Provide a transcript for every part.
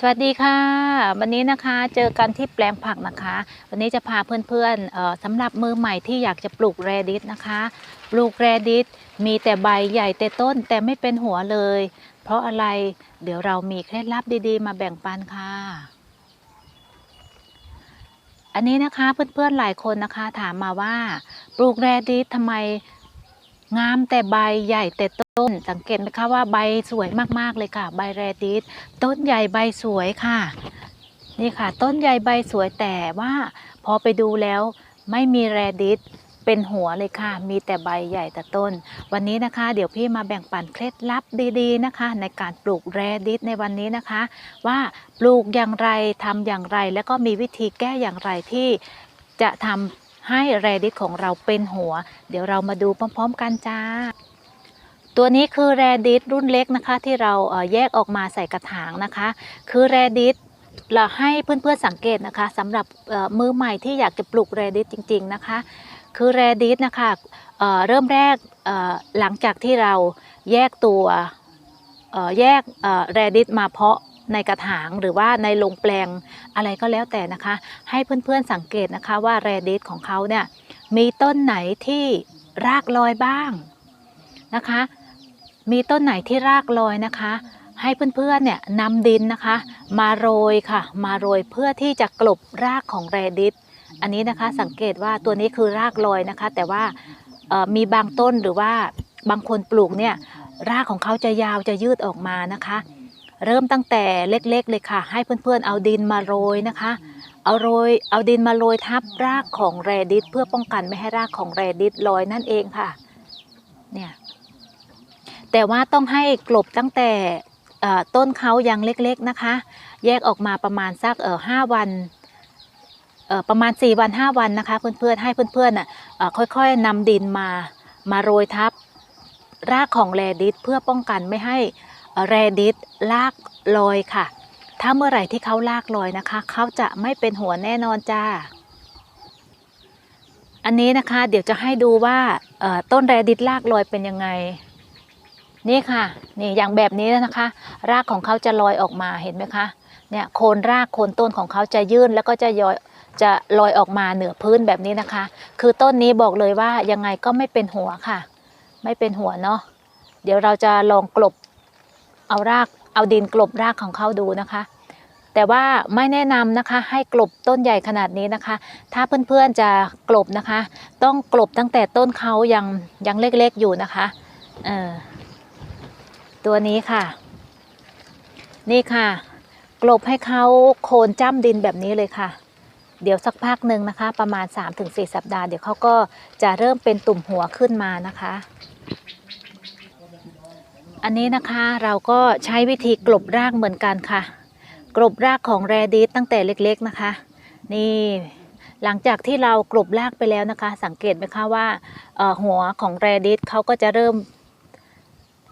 สวัสดีค่ะ วันนี้นะคะเจอกันที่แปลงผักนะคะ วันนี้จะพาเพื่อนๆสำหรับมือใหม่ที่อยากจะปลูกแรดิสนะคะ ปลูกแรดิสมีแต่ใบใหญ่แต่ต้นแต่ไม่เป็นหัวเลย เพราะอะไรเดี๋ยวเรามีเคล็ดลับดีๆ มาแบ่งปันค่ะ อันนี้นะคะเพื่อนๆหลายคนนะคะถามมาว่า ปลูกแรดิสทำไมงามแต่ใบใหญ่แต่ต้น สังเกตไหมคะว่าใบสวยมากๆเลยค่ะ ใบแรดิสต้นใหญ่ใบสวยค่ะ นี่ค่ะ ต้นใหญ่ใบสวยแต่ว่าพอไปดูแล้วไม่มีแรดิสเป็นหัวเลยค่ะ มีแต่ใบใหญ่แต่ต้น วันนี้นะคะ เดี๋ยวพี่มาแบ่งปันเคล็ดลับดีๆนะคะ ในการปลูกแรดิสในวันนี้นะคะ ว่าปลูกอย่างไรทำอย่างไร แล้วก็มีวิธีแก้อย่างไรที่จะทำให้แรดิสของเราเป็นหัว เดี๋ยวเรามาดูพร้อม ๆ กันจ้า ตัวนี้คือแรดิสรุ่นเล็กนะคะ ที่เราแยกออกมาใส่กระถางนะคะ คือแรดิสเราให้เพื่อนๆสังเกตนะคะสำหรับมือใหม่ที่อยากจะปลูกแรดิสจริง ๆนะคะ คือแรดิสนะคะเเริ่มแรกหลังจากที่เราแยกตัวแยกแรดิสมาเพาะในกระถางหรือว่าในโรงแปลงอะไรก็แล้วแต่นะคะ ให้เพื่อนๆสังเกตนะคะว่าแรดิสของเขาเนี่ยมีต้นไหนที่รากลอยบ้างนะคะ มีต้นไหนที่รากลอยนะคะ ให้เพื่อนๆเนี่ยนำดินนะคะ มาโรยค่ะ มาโรยเพื่อที่จะกลบรากของแรดิสอันนี้นะคะสังเกตว่าตัวนี้คือรากลอยนะคะ แต่ว่ามีบางต้นหรือว่าบางคนปลูกเนี่ยรากของเขาจะยาวจะยืดออกมานะคะ เริ่มตั้งแต่เล็กๆเลยค่ะ ให้เพื่อนๆเอาดินมาโรยนะคะ เอาโรยเอาดินมาโรยทับรากของแรดิสเพื่อป้องกันไม่ให้รากของแรดิสลอยนั่นเองค่ะเนี่ย แต่ว่าต้องให้กลบตั้งแต่ต้นเขายังเล็กๆนะคะ แยกออกมาประมาณสักเออห้าวันประมาณ 4 วัน 5 วันนะคะ เพื่อนๆให้เพื่อนๆน่ะค่อยๆนำดินมามาโรยทับรากของแรดิสเพื่อป้องกันไม่ให้แรดิสลากลอยค่ะ ถ้าเมื่อไหร่ที่เขาลากลอยนะคะ เขาจะไม่เป็นหัวแน่นอนจ้า อันนี้นะคะเดี๋ยวจะให้ดูว่าต้นแรดิสลากลอยเป็นยังไง นี่ค่ะนี่อย่างแบบนี้นะคะ รากของเขาจะลอยออกมาเห็นไหมคะเนี่ยโคนรากโคนต้นของเขาจะยื่นแล้วก็จะยอยจะลอยออกมาเหนือพื้นแบบนี้นะคะ คือต้นนี้บอกเลยว่ายังไงก็ไม่เป็นหัวค่ะ ไม่เป็นหัวเนาะเดี๋ยวเราจะลองกลบเอารากเอาดินกลบรากของเขาดูนะคะ แต่ว่าไม่แนะนำนะคะให้กลบต้นใหญ่ขนาดนี้นะคะ ถ้าเพื่อนๆจะกลบนะคะ ต้องกลบตั้งแต่ต้นเขายังยังเล็กๆอยู่นะคะเออ ตัวนี้ค่ะ นี่ค่ะ กลบให้เขาโคนจ้ำดินแบบนี้เลยค่ะ เดี๋ยวสักพักหนึ่งนะคะ ประมาณ 3-4 สัปดาห์เดี๋ยวเขาก็จะเริ่มเป็นตุ่มหัวขึ้นมานะคะ อันนี้นะคะเราก็ใช้วิธีกลบรากเหมือนกันค่ะ กลบรากของแรดิสตั้งแต่เล็กๆนะคะ นี่หลังจากที่เรากลบรากไปแล้วนะคะ สังเกตไหมคะว่าหัวของแรดิสเขาก็จะเริ่ม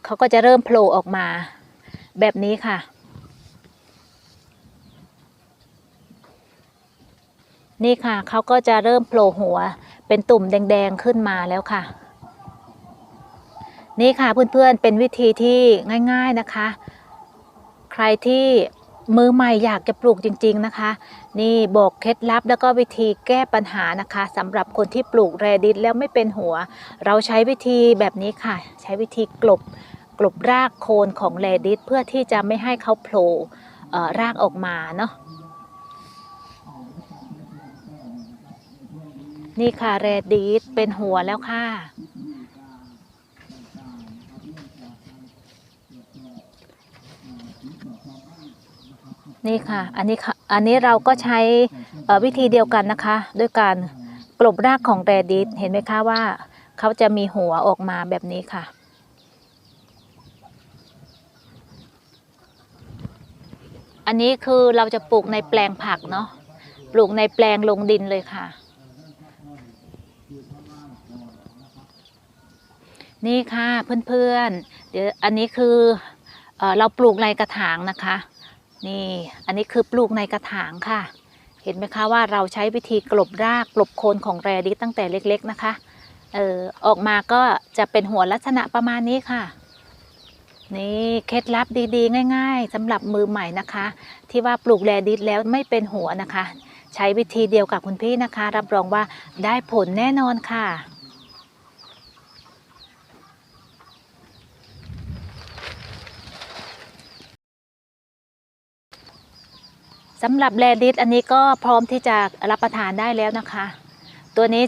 เขาก็จะเริ่มโผล่ออกมา แบบนี้ค่ะ นี่ค่ะเขาก็จะเริ่มโผล่หัวเป็นตุ่มแดงๆขึ้นมาแล้วค่ะ นี่ค่ะเพื่อนๆเป็นวิธีที่ง่ายๆนะคะ ใครที่มือใหม่อยากจะปลูกจริง ๆนะคะ นี่บอกเคล็ดลับแล้วก็วิธีแก้ปัญหานะคะสำหรับคนที่ปลูกแรดิสแล้วไม่เป็นหัว เราใช้วิธีแบบนี้ค่ะ ใช้วิธีกลบ กลบรากโคนของแรดิสเพื่อที่จะไม่ให้เขาโผล่รากออกมาเนาะนี่ค่ะแรดิสเป็นหัวแล้วค่ะ นี่ค่ะ อันนี้ค่ะ อันนี้เราก็ใช้วิธีเดียวกันนะคะ ด้วยการกลบรากของแรดิสเห็นไหมคะว่าเขาจะมีหัวออกมาแบบนี้ค่ะ อันนี้คือเราจะปลูกในแปลงผักเนาะปลูกในแปลงลงดินเลยค่ะ นี่ค่ะเพื่อนๆเดี๋ยวอันนี้คือเอเราปลูกในกระถางนะคะ นี่อันนี้คือปลูกในกระถางค่ะ เห็นไหมคะว่าเราใช้วิธีกลบรากกลบโคนของแรดิสตั้งแต่เล็ก ๆนะคะเออออกมาก็จะเป็นหัวลักษณะประมาณนี้ค่ะ นี่เคล็ดลับดีๆ ง่ายๆสำหรับมือใหม่นะคะ ที่ว่าปลูกแรดิสแล้วไม่เป็นหัวนะคะ ใช้วิธีเดียวกับคุณพี่นะคะ รับรองว่าได้ผลแน่นอนค่ะ สำหรับแรดิสอันนี้ก็พร้อมที่จะรับประทานได้แล้วนะคะ ตัวนี้จะ